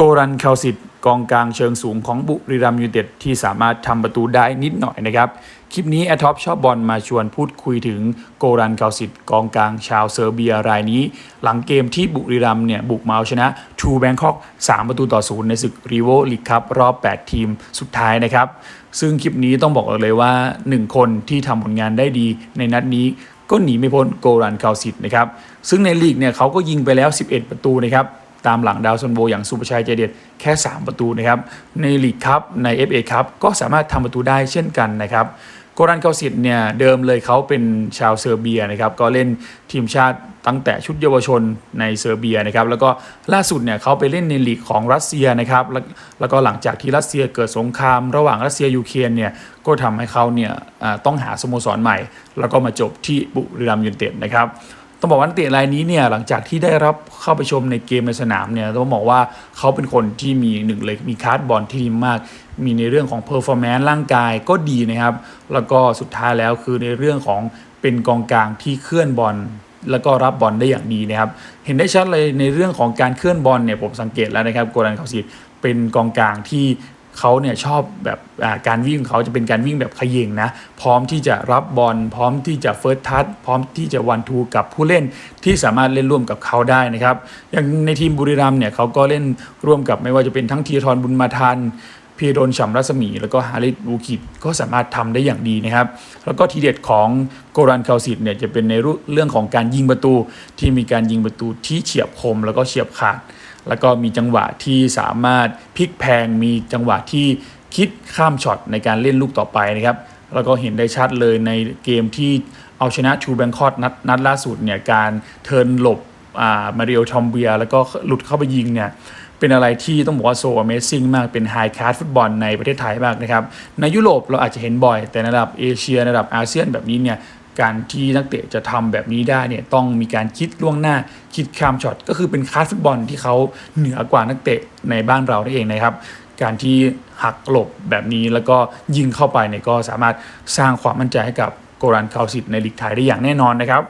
โกรันคาสิตกองกลางเชิงสูงของบุรีรัมย์ยูเต็ดที่สามารถทำประตูได้นิดหน่อยนะครับ คลิปนี้แอท็อปชอบบอลมาชวนพูดคุยถึงโกรันคาสิตกองกลางชาวเซอร์เบียรายนี้ หลังเกมที่บุรีรัมย์เนี่ยบุกมาเอาชนะทูแบงคอก 3 ประตูต่อศูนย์ในศึกรีโวลีกครับรอบ 8 ทีมสุดท้ายนะครับ ซึ่งคลิปนี้ต้องบอกเลยว่า 1 คนที่ทำผลงานได้ดีในนัดนี้ก็หนีไม่พ้นโกรันคาสิตนะครับซึ่งในลีกเนี่ยเขาก็ยิงไปแล้ว 11 ประตูนะครับ ตามหลังดาวซันโบอย่างสุภชัยใจเด็ดแค่ 3 ประตูนะครับในลีกครับใน FA ครับก็สามารถทำประตูได้เช่นกันนะครับโกรันเกาสิตเนี่ยเดิมเลยเขาเป็นชาวเซอร์เบียนะครับก็เล่นทีมชาติตั้งแต่ชุดเยาวชนในเซอร์เบียนะครับแล้วก็ล่าสุดเนี่ยเขาไปเล่นในลีกของรัสเซียนะครับแล้วแล้วก็หลังจากที่รัสเซียเกิดสงครามระหว่างรัสเซียยูเครนเนี่ยก็ทำให้เขาเนี่ยต้องหาสโมสรใหม่ แล้วก็มาจบที่บุรีรัมย์ยูไนเต็ดนะครับ ต้องบอกว่านักเตะรายนี้เนี่ยหลังจากที่ได้รับเข้าไปชมในเกมในสนามเนี่ยต้องบอกว่าเขาเป็นคนที่มีหนึ่งเลยมีคาร์ดบอลที่ดีมาก มีในเรื่องของเพอร์ฟอร์แมนซ์ร่างกายก็ดีนะครับ แล้วก็สุดท้ายแล้วคือในเรื่องของเป็นกองกลางที่เคลื่อนบอลแล้วก็รับบอลได้อย่างดีนะครับ เห็นได้ชัดเลยในเรื่องของการเคลื่อนบอลเนี่ยผมสังเกตแล้วนะครับโกรันเขาสิเป็นกองกลางที่ เขาเนี่ยชอบแบบการวิ่งเขาจะเป็นการวิ่งแบบขย่งนะพร้อมที่จะรับบอลพร้อมที่จะเฟิร์สทัชพร้อมที่จะวันทูกับผู้เล่นที่สามารถเล่นร่วมกับเขาได้นะครับอย่างในทีมบุรีรัมย์เนี่ยเขาก็เล่นร่วมกับไม่ว่าจะเป็นทั้งทีทรบุญมาทันพีโดนฉ่ำรัศมี แล้วก็ฮาริสบูคิดก็สามารถทำได้อย่างดีนะครับ แล้วก็ทีเด็ดของโกรันคาสิตเนี่ยจะเป็นในเรื่องของการยิงประตูที่มีการยิงประตูที่เฉียบคมแล้วก็เฉียบขาด แล้วก็มีจังหวะที่สามารถพลิกแพงมีจังหวะที่คิดข้ามช็อตในการเล่นลูกต่อไปนะครับแล้วก็เห็นได้ชัดเลยในเกมที่เอาชนะชูแบงคอกนัดนัดล่าสุดเนี่ยการเทินหลบมาริโอทอมเบีย แล้วก็หลุดเข้าไปยิงเนี่ยเป็นอะไรที่ต้องบอกว่าโซ Amazing มากเป็นไฮค a า t ฟุตบอลในประเทศไทยมากนะครับ ในยุโรปเราอาจจะเห็นบ่อย แต่ในระดับเอเชียในระดับอาเซียนแบบนี้เนี่ย การที่นักเตะจะทำแบบนี้ได้เนี่ยต้องมีการคิดล่วงหน้าคิดข้ามช็อตก็คือเป็นคลาสฟุตบอลที่เขาเหนือกว่านักเตะในบ้านเราได้เองนะครับ การที่หักหลบแบบนี้แล้วก็ยิงเข้าไปเนี่ยก็สามารถสร้างความมั่นใจให้กับโกรันคาสิตในลีกไทยได้อย่างแน่นอนนะครับ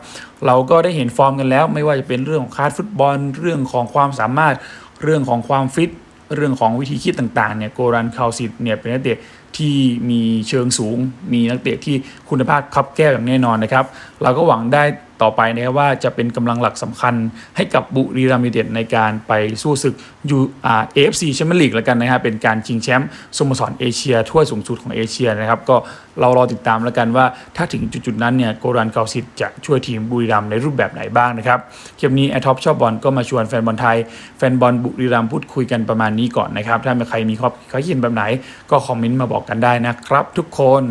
เราก็ได้เห็นฟอร์มกันแล้ว ไม่ว่าจะเป็นเรื่องของคลาสฟุตบอล เรื่องของความสามารถ เรื่องของความฟิต เรื่องของวิธีคิดต่างๆเนี่ยโกรันคาสิตเนี่ยเป็นนักเตะ ที่มีเชิงสูง มีนักเตะที่คุณภาพคับแก้วอย่างแน่นอนนะครับ เราก็หวังได้ ต่อไปนะครับว่าจะเป็นกำลังหลักสำคัญให้กับบุรีรัมย์ยูไนเต็ดในการไปสู้ศึกยูอาเอฟซีแชมเปี้ยนลีกแล้วกันนะครับเป็นการชิงแชมป์สโมสรเอเชียถ้วยสูงสุดของเอเชียนะครับก็เรารอติดตามแล้วกันว่าถ้าถึงจุดๆนั้นเนี่ยโกรันคาสิตจะช่วยทีมบุรีรัมย์ในรูปแบบไหนบ้างนะครับเกมนี้แอทท็อปชอบบอลก็มาชวนแฟนบอลไทย แฟนบอลบุรีรัมย์พูดคุยกันประมาณนี้ก่อนนะครับถ้ามีใครมีข้อคิดเห็นแบบไหน ก็คอมเมนต์มาบอกกันได้นะครับ ทุกคน